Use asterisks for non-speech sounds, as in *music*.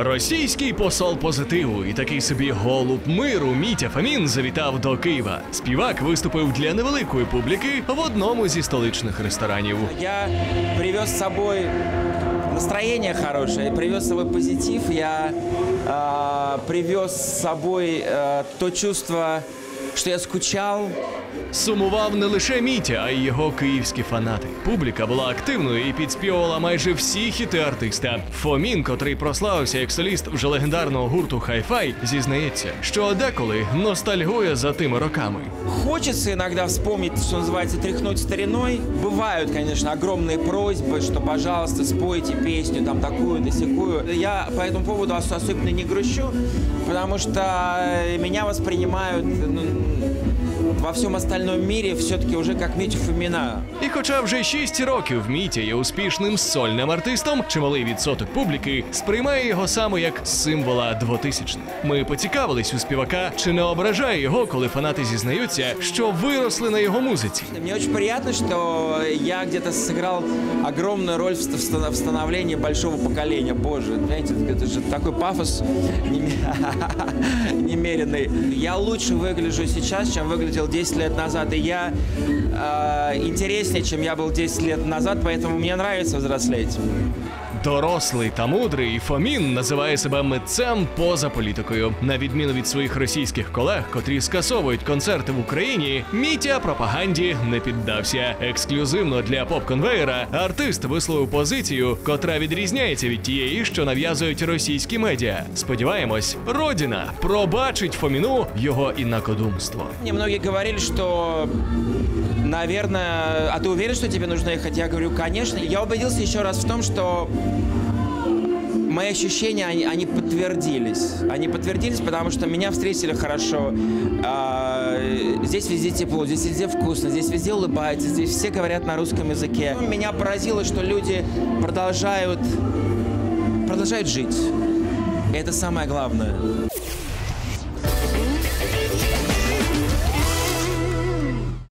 Російський посол позитиву і такий собі голуб миру Мітя Фомін завітав до Києва. Співак виступив для невеликої публіки в одному зі столичних ресторанів. Я привез собою настроєння хороше хорошее, привез собой позитив, я э, привез з собою э, то чувство, что я скучал. Сумував не лише Мітя, а й його київські фанати. Публіка була активною і підспівувала майже всі хіти артиста. Фомін, котрий прославився як соліст вже легендарного гурту Хай-Фай, зізнається, що деколи ностальгує за тими роками. Хочется иногда вспомнить, что называется, тряхнуть стариной. Бывают, конечно, огромные просьбы, что, пожалуйста, спойте песню, там, такую-то, сякую. Я по этому поводу ос- особенно не грущу, потому что э, меня воспринимают ну, во всем остальном мире все-таки уже как Митю Фомина. І хоча вже 6 років Мітя є успішним сольним артистом, чималий відсоток публіки сприймає його саме як символа 2000-х. Ми поцікавились у співака, чи не ображає його, коли фанати зізнаються, що виросли на його музиці. Мне очень приятно, что я где-то сыграл огромную роль в ст- в ста- в становлении большого поколения. Боже, знаете, это же такой пафос *laughs* неме- *laughs* немеренный. Я лучше выгляжу сейчас, чем выглядел 10 лет назад. И я э, интереснее, чем я был 10 лет назад, поэтому мне нравится взрослеть. Дорослий та мудрий Фомін називає себе митцем поза політикою. На відміну від своїх російських колег, котрі скасовують концерти в Україні, Мітя пропаганді не піддався. Ексклюзивно для поп-конвейера артист висловив позицію, котра відрізняється від тієї, що нав'язують російські медіа. Сподіваємось, родина пробачить Фоміну його інакодумство. Мне многие говорили, что, наверное, а ты уверен, что тебе нужно ехать? Я говорю, конечно. Я убедился еще раз в том, что мои ощущения, они, они подтвердились. Они подтвердились, потому что меня встретили хорошо. А, здесь везде тепло, здесь везде вкусно, здесь везде улыбаются, здесь все говорят на русском языке. Меня поразило, что люди продолжают, продолжают жить. И это самое главное.